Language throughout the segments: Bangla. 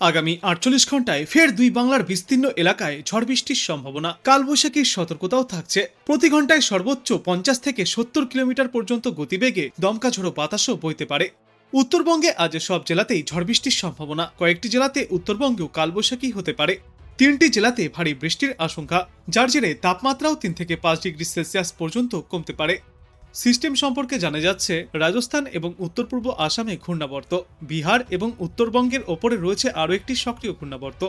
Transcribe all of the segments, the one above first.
আগামী আটচল্লিশ ঘন্টায় ফের দুই বাংলার বিস্তীর্ণ এলাকায় ঝড় বৃষ্টির সম্ভাবনা। কালবৈশাখীর সতর্কতাও থাকছে। প্রতি ঘন্টায় সর্বোচ্চ পঞ্চাশ থেকে সত্তর কিলোমিটার পর্যন্ত গতিবেগে দমকা ঝোড়ো বাতাসও বইতে পারে। উত্তরবঙ্গে আজ সব জেলাতেই ঝড় বৃষ্টির সম্ভাবনা। কয়েকটি জেলাতে উত্তরবঙ্গেও কালবৈশাখী হতে পারে। তিনটি জেলাতে ভারী বৃষ্টির আশঙ্কা, যার জেরে তাপমাত্রাও তিন থেকে পাঁচ ডিগ্রি সেলসিয়াস পর্যন্ত কমতে পারে। সিস্টেম সম্পর্কে জানা যাচ্ছে, রাজস্থান এবং উত্তর পূর্ব আসামে ঘূর্ণাবর্ত, বিহার এবং উত্তরবঙ্গের ওপরে রয়েছে আরও একটি সক্রিয় ঘূর্ণাবর্ত।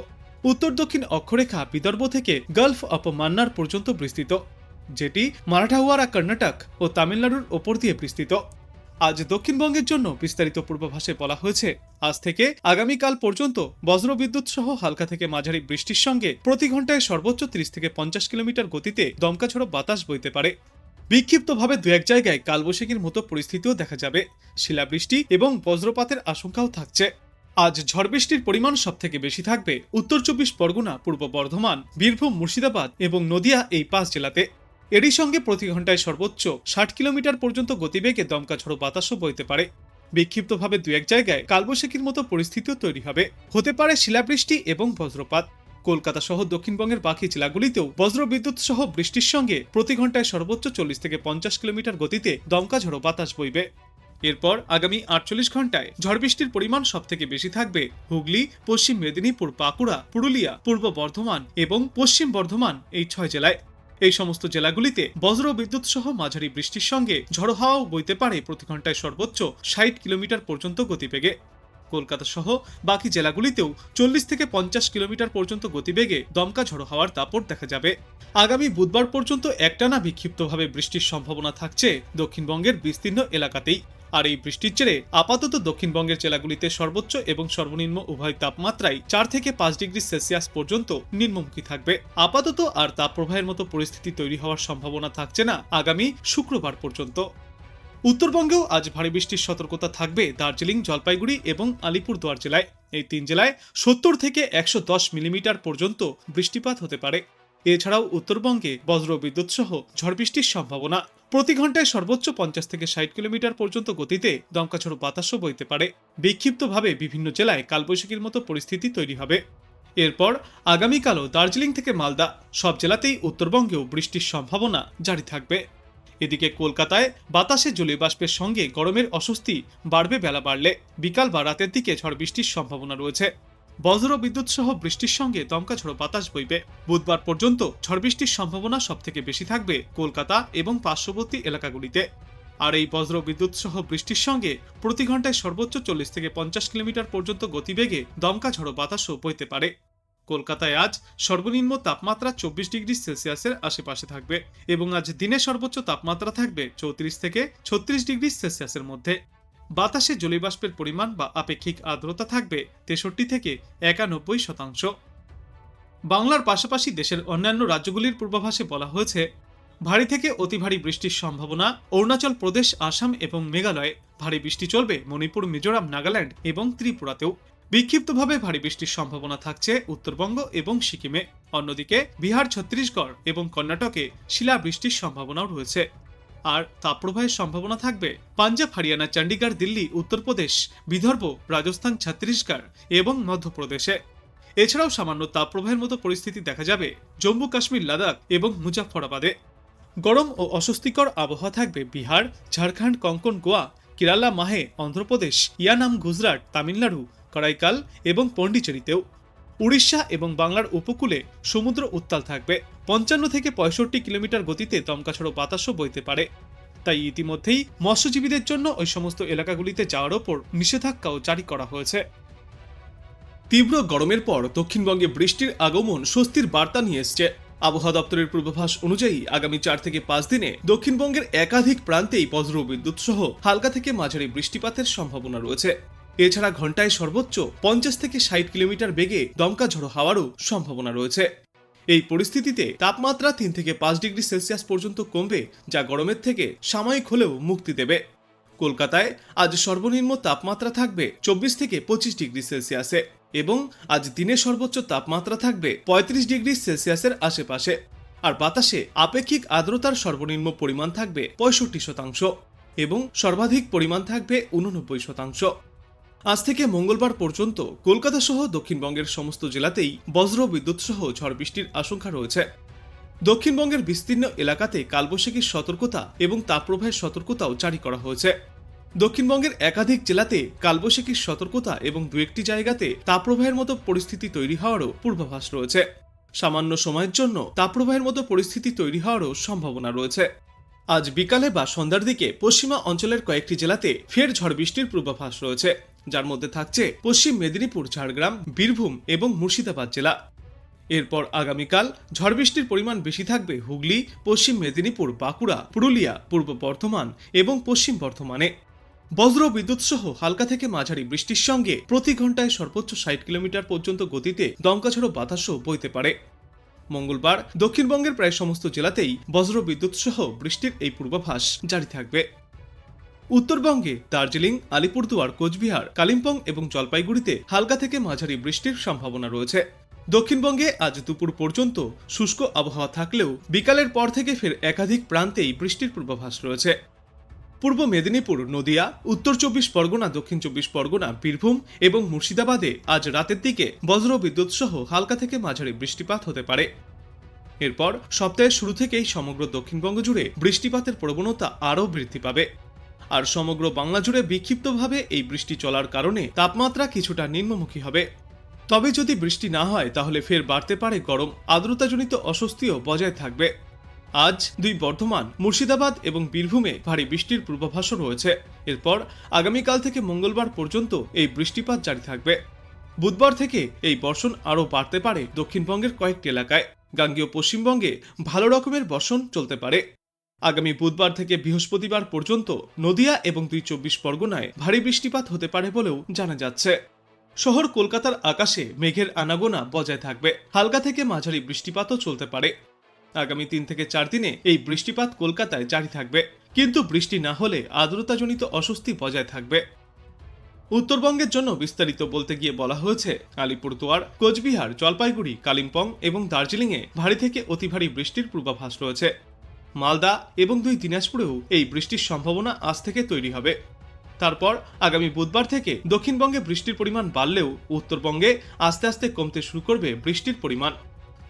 উত্তর দক্ষিণ অক্ষরেখা বিদর্ভ থেকে গালফ অফ মান্নার পর্যন্ত বিস্তৃত, যেটি মারাঠাওয়ারা, কর্ণাটক ও তামিলনাড়ুর ওপর দিয়ে বিস্তৃত। আজ দক্ষিণবঙ্গের জন্য বিস্তারিত পূর্বাভাসে বলা হয়েছে, আজ থেকে আগামীকাল পর্যন্ত বজ্রবিদ্যুৎ সহ হালকা থেকে মাঝারি বৃষ্টির সঙ্গে প্রতি ঘন্টায় সর্বোচ্চ তিরিশ থেকে পঞ্চাশ কিলোমিটার গতিতে দমকা ঝোড়ো বাতাস বইতে পারে। বিক্ষিপ্তভাবে দু এক জায়গায় কালবৈশাখীর মতো পরিস্থিতিও দেখা যাবে। শিলাবৃষ্টি এবং বজ্রপাতের আশঙ্কাও থাকছে। আজ ঝড় বৃষ্টির পরিমাণ সব থেকে বেশি থাকবে উত্তর চব্বিশ পরগনা, পূর্ব বর্ধমান, বীরভূম, মুর্শিদাবাদ এবং নদিয়া এই পাঁচ জেলাতে। এরই সঙ্গে প্রতি ঘন্টায় সর্বোচ্চ ষাট কিলোমিটার পর্যন্ত গতিবেগে দমকা ঝড়ো বাতাসও বইতে পারে। বিক্ষিপ্তভাবে দু এক জায়গায় কালবৈশাখীর মতো পরিস্থিতিও তৈরি হবে। হতে পারে শিলাবৃষ্টি এবং বজ্রপাত। কলকাতা সহ দক্ষিণবঙ্গের বাকি জেলাগুলিতেও বজ্রবিদ্যুৎ সহ বৃষ্টির সঙ্গে প্রতি ঘন্টায় সর্বোচ্চ চল্লিশ থেকে পঞ্চাশ কিলোমিটার গতিতে দমকা ঝড়ো বাতাস বইবে। এরপর আগামী আটচল্লিশ ঘন্টায় ঝড় বৃষ্টির পরিমাণ সব থেকে বেশি থাকবে হুগলি, পশ্চিম মেদিনীপুর, বাঁকুড়া, পুরুলিয়া, পূর্ব বর্ধমান এবং পশ্চিম বর্ধমান এই ছয় জেলায়। এই সমস্ত জেলাগুলিতে বজ্র বিদ্যুৎ সহ মাঝারি বৃষ্টির সঙ্গে ঝড়ো হাওয়াও বইতে পারে প্রতি ঘন্টায় সর্বোচ্চ ষাট কিলোমিটার পর্যন্ত গতিবেগে। কলকাতা সহ বাকি জেলাগুলিতেও চল্লিশ থেকে পঞ্চাশ কিলোমিটার পর্যন্ত গতিবেগে দমকা ঝড়ো হওয়ার দাপট দেখা যাবে। আগামী বুধবার পর্যন্ত একটানা বিক্ষিপ্তভাবে বৃষ্টির সম্ভাবনা থাকছে দক্ষিণবঙ্গের বিস্তীর্ণ এলাকাতেই। আর এই বৃষ্টির জেরে আপাতত দক্ষিণবঙ্গের জেলাগুলিতে সর্বোচ্চ এবং সর্বনিম্ন উভয় তাপমাত্রাই চার থেকে পাঁচ ডিগ্রি সেলসিয়াস পর্যন্ত নিম্নমুখী থাকবে। আপাতত আর তাপপ্রবাহের মতো পরিস্থিতি তৈরি হওয়ার সম্ভাবনা থাকছে না আগামী শুক্রবার পর্যন্ত। উত্তরবঙ্গেও আজ ভারী বৃষ্টির সতর্কতা থাকবে দার্জিলিং, জলপাইগুড়ি এবং আলিপুরদুয়ার জেলায়। এই তিন জেলায় সত্তর থেকে একশো দশ মিলিমিটার পর্যন্ত বৃষ্টিপাত হতে পারে। এছাড়াও উত্তরবঙ্গে বজ্র বিদ্যুৎ সহ ঝড় বৃষ্টির সম্ভাবনা। প্রতি ঘন্টায় সর্বোচ্চ পঞ্চাশ থেকে ষাট কিলোমিটার পর্যন্ত গতিতে দমকাঝড়ো বাতাসও বইতে পারে। বিক্ষিপ্তভাবে বিভিন্ন জেলায় কালবৈশাখীর মতো পরিস্থিতি তৈরি হবে। এরপর আগামীকালও দার্জিলিং থেকে মালদা। সব জেলাতেই উত্তরবঙ্গেও বৃষ্টির সম্ভাবনা জারি থাকবে। এদিকে কলকাতায় বাতাসে জলীয় বাষ্পের সঙ্গে গরমের অস্বস্তি বাড়বে, বেলা বাড়লে। বিকাল বা রাতের দিকে ঝড় বৃষ্টির সম্ভাবনা রয়েছে। বজ্র, বিদ্যুৎ সহ বৃষ্টির সঙ্গে দমকা ঝড়ো বাতাস বইবে। বুধবার পর্যন্ত ঝড় বৃষ্টির সম্ভাবনা সব থেকে বেশি থাকবে কলকাতা এবং পার্শ্ববর্তী এলাকাগুলিতে। আর এই বজ্র, বিদ্যুৎ সহ বৃষ্টির সঙ্গে প্রতি ঘন্টায় সর্বোচ্চ চল্লিশ থেকে পঞ্চাশ কিলোমিটার পর্যন্ত গতিবেগে দমকা ঝড়ো বাতাসও বইতে পারে। কলকাতায় আজ সর্বনিম্ন তাপমাত্রা চব্বিশ ডিগ্রি সেলসিয়াসের আশেপাশে থাকবে এবং আজ দিনে সর্বোচ্চ তাপমাত্রা থাকবে চৌত্রিশ থেকে ছত্রিশ ডিগ্রি সেলসিয়াসের মধ্যে। বাতাসে জলীয়বাষ্পের পরিমাণ বা আপেক্ষিক আর্দ্রতা থাকবে তেষট্টি থেকে একানব্বই শতাংশ। বাংলার পাশাপাশি দেশের অন্যান্য রাজ্যগুলির পূর্বাভাসে বলা হয়েছে, ভারী থেকে অতি ভারী বৃষ্টির সম্ভাবনা অরুণাচল প্রদেশ, আসাম এবং মেঘালয়ে। ভারী বৃষ্টি চলবে মণিপুর, মিজোরাম, নাগাল্যান্ড এবং ত্রিপুরাতেও। বিক্ষিপ্তভাবে ভারী বৃষ্টির সম্ভাবনা থাকছে উত্তরবঙ্গ এবং সিকিমে। অন্যদিকে বিহার, ছত্তিশগড় এবং কর্ণাটকে শিলাবৃষ্টির সম্ভাবনাও রয়েছে। আর তাপপ্রবাহের সম্ভাবনা থাকবে পাঞ্জাব, হরিয়ানা, চণ্ডীগড়, দিল্লি, উত্তরপ্রদেশ, বিদর্ভ, রাজস্থান, ছত্তিশগড় এবং মধ্যপ্রদেশে। এছাড়াও সামান্য তাপপ্রবাহের মতো পরিস্থিতি দেখা যাবে জম্মু, কাশ্মীর, লাদাখ এবং মুজাফফরাবাদে। গরম ও অস্বস্তিকর আবহাওয়া থাকবে বিহার, ঝাড়খণ্ড, কঙ্কন, গোয়া, কেরালা, মাহে, অন্ধ্রপ্রদেশ, ইয়ানাম, গুজরাট, তামিলনাড়ু করাইকাল এবং পণ্ডিচেরিতেও। উড়িষ্যা এবং বাংলার উপকূলে সমুদ্র উত্তাল থাকবে। পঞ্চান্ন থেকে পঁয়ষট্টি কিলোমিটার গতিতে দমকাছড়ো বাতাসও বইতে পারে। তাই ইতিমধ্যেই মৎস্যজীবীদের জন্য ওই সমস্ত এলাকাগুলিতে যাওয়ার ওপর নিষেধাজ্ঞাও জারি করা হয়েছে। তীব্র গরমের পর দক্ষিণবঙ্গে বৃষ্টির আগমন স্বস্তির বার্তা নিয়ে এসছে। আবহাওয়া দপ্তরের পূর্বাভাস অনুযায়ী আগামী চার থেকে পাঁচ দিনে দক্ষিণবঙ্গের একাধিক প্রান্তেই বজ্র বিদ্যুৎ সহ হালকা থেকে মাঝারি বৃষ্টিপাতের সম্ভাবনা রয়েছে। এছাড়া ঘন্টায় সর্বোচ্চ পঞ্চাশ থেকে ষাট কিলোমিটার বেগে দমকা ঝড়ো হাওয়ারও সম্ভাবনা রয়েছে। এই পরিস্থিতিতে তাপমাত্রা তিন থেকে পাঁচ ডিগ্রি সেলসিয়াস পর্যন্ত কমবে, যা গরমের থেকে সাময়িক হলেও মুক্তি দেবে। কলকাতায় আজ সর্বনিম্ন তাপমাত্রা থাকবে চব্বিশ থেকে পঁচিশ ডিগ্রি সেলসিয়াসে এবং আজ দিনে সর্বোচ্চ তাপমাত্রা থাকবে পঁয়ত্রিশ ডিগ্রি সেলসিয়াসের আশেপাশে। আর বাতাসে আপেক্ষিক আর্দ্রতার সর্বনিম্ন পরিমাণ থাকবে পঁয়ষট্টি শতাংশ এবং সর্বাধিক পরিমাণ থাকবে উননব্বই শতাংশ। আজ থেকে মঙ্গলবার পর্যন্ত কলকাতা সহ দক্ষিণবঙ্গের সমস্ত জেলাতেই বজ্র বিদ্যুৎ সহ ঝড় বৃষ্টির আশঙ্কা রয়েছে। দক্ষিণবঙ্গের বিস্তীর্ণ এলাকাতে কালবৈশাখীর সতর্কতা এবং তাপপ্রবাহের সতর্কতাও জারি করা হয়েছে। দক্ষিণবঙ্গের একাধিক জেলাতে কালবৈশাখীর সতর্কতা এবং দু একটি জায়গাতে তাপপ্রবাহের মতো পরিস্থিতি তৈরি হওয়ারও পূর্বাভাস রয়েছে। সামান্য সময়ের জন্য তাপপ্রবাহের মতো পরিস্থিতি তৈরি হওয়ারও সম্ভাবনা রয়েছে। আজ বিকালে বা সন্ধ্যার দিকে পশ্চিমা অঞ্চলের কয়েকটি জেলাতে ফের ঝড় বৃষ্টির পূর্বাভাস রয়েছে। যার মধ্যে থাকছে পশ্চিম মেদিনীপুর, ঝাড়গ্রাম, বীরভূম এবং মুর্শিদাবাদ জেলা। এরপর আগামীকাল ঝড় বৃষ্টির পরিমাণ বেশি থাকবে হুগলি, পশ্চিম মেদিনীপুর, বাঁকুড়া, পুরুলিয়া, পূর্ব বর্ধমান এবং পশ্চিম বর্ধমানে। বজ্র বিদ্যুৎ সহ হালকা থেকে মাঝারি বৃষ্টির সঙ্গে প্রতি ঘন্টায় সর্বোচ্চ ষাট কিলোমিটার পর্যন্ত গতিতে দমকাঝড়ো বাতাসও বইতে পারে। মঙ্গলবার দক্ষিণবঙ্গের প্রায় সমস্ত জেলাতেই বজ্র বিদ্যুৎ সহ বৃষ্টির এই পূর্বাভাস জারি থাকবে। উত্তরবঙ্গে দার্জিলিং, আলিপুরদুয়ার, কোচবিহার, কালিম্পং এবং জলপাইগুড়িতে হালকা থেকে মাঝারি বৃষ্টির সম্ভাবনা রয়েছে। দক্ষিণবঙ্গে আজ দুপুর পর্যন্ত শুষ্ক আবহাওয়া থাকলেও বিকালের পর থেকে ফের একাধিক প্রান্তেই বৃষ্টির পূর্বাভাস রয়েছে। পূর্ব মেদিনীপুর, নদিয়া, উত্তর চব্বিশ পরগনা, দক্ষিণ চব্বিশ পরগনা, বীরভূম এবং মুর্শিদাবাদে আজ রাতের দিকে বজ্র বিদ্যুৎ সহ হালকা থেকে মাঝারি বৃষ্টিপাত হতে পারে। এরপর সপ্তাহের শুরু থেকেই সমগ্র দক্ষিণবঙ্গ জুড়ে বৃষ্টিপাতের প্রবণতা আরও বৃদ্ধি পাবে। আর সমগ্র বাংলা জুড়ে বিক্ষিপ্তভাবে এই বৃষ্টি চলার কারণে তাপমাত্রা কিছুটা নিম্নমুখী হবে। তবে যদি বৃষ্টি না হয়, তাহলে ফের বাড়তে পারে গরম, আর্দ্রতাজনিত অস্বস্তিও বজায় থাকবে। আজ দুই বর্ধমান, মুর্শিদাবাদ এবং বীরভূমে ভারী বৃষ্টির পূর্বাভাসও রয়েছে। এরপর আগামীকাল থেকে মঙ্গলবার পর্যন্ত এই বৃষ্টিপাত জারি থাকবে। বুধবার থেকে এই বর্ষণ আরও বাড়তে পারে দক্ষিণবঙ্গের কয়েকটি এলাকায়। গাঙ্গেয় পশ্চিমবঙ্গে ভালো রকমের বর্ষণ চলতে পারে। আগামী বুধবার থেকে বৃহস্পতিবার পর্যন্ত নদিয়া এবং দুই চব্বিশ পরগনায় ভারী বৃষ্টিপাত হতে পারে বলেও জানা যাচ্ছে। শহর কলকাতার আকাশে মেঘের আনাগোনা বজায় থাকবে। হালকা থেকে মাঝারি বৃষ্টিপাতও চলতে পারে। আগামী তিন থেকে চার দিনে এই বৃষ্টিপাত কলকাতায় জারি থাকবে। কিন্তু বৃষ্টি না হলে আর্দ্রতাজনিত অস্বস্তি বজায় থাকবে। উত্তরবঙ্গের জন্য বিস্তারিত বলতে গিয়ে বলা হয়েছে, আলিপুরদুয়ার, কোচবিহার, জলপাইগুড়ি, কালিম্পং এবং দার্জিলিংয়ে ভারী থেকে অতি ভারী বৃষ্টির পূর্বাভাস রয়েছে। মালদা এবং দুই দিনাজপুরেও এই বৃষ্টির সম্ভাবনা আজ থেকে তৈরি হবে। তারপর আগামী বুধবার থেকে দক্ষিণবঙ্গে বৃষ্টির পরিমাণ বাড়লেও উত্তরবঙ্গে আস্তে আস্তে কমতে শুরু করবে বৃষ্টির পরিমাণ।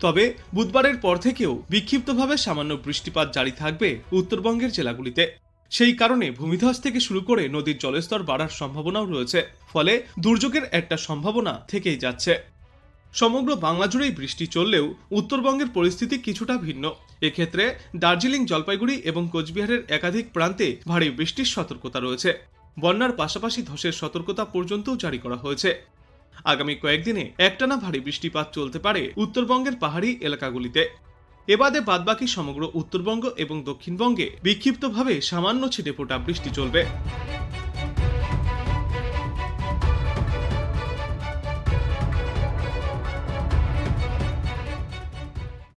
তবে বুধবারের পর থেকেও বিক্ষিপ্তভাবে সামান্য বৃষ্টিপাত জারি থাকবে উত্তরবঙ্গের জেলাগুলিতে। সেই কারণে ভূমিধস থেকে শুরু করে নদীর জলস্তর বাড়ার সম্ভাবনাও রয়েছে। ফলে দুর্যোগের একটা সম্ভাবনা থেকেই যাচ্ছে। সমগ্র বাংলা জুড়েই বৃষ্টি চললেও উত্তরবঙ্গের পরিস্থিতি কিছুটা ভিন্ন। এক্ষেত্রে দার্জিলিং, জলপাইগুড়ি এবং কোচবিহারের একাধিক প্রান্তে ভারী বৃষ্টির সতর্কতা রয়েছে। বন্যার পাশাপাশি ধসের সতর্কতা পর্যন্তও জারি করা হয়েছে। আগামী কয়েকদিনে একটানা ভারী বৃষ্টিপাত চলতে পারে উত্তরবঙ্গের পাহাড়ি এলাকাগুলিতে। এবাদে বাদবাকি সমগ্র উত্তরবঙ্গ এবং দক্ষিণবঙ্গে বিক্ষিপ্তভাবে সামান্য ছিটেফোঁটা বৃষ্টি চলবে।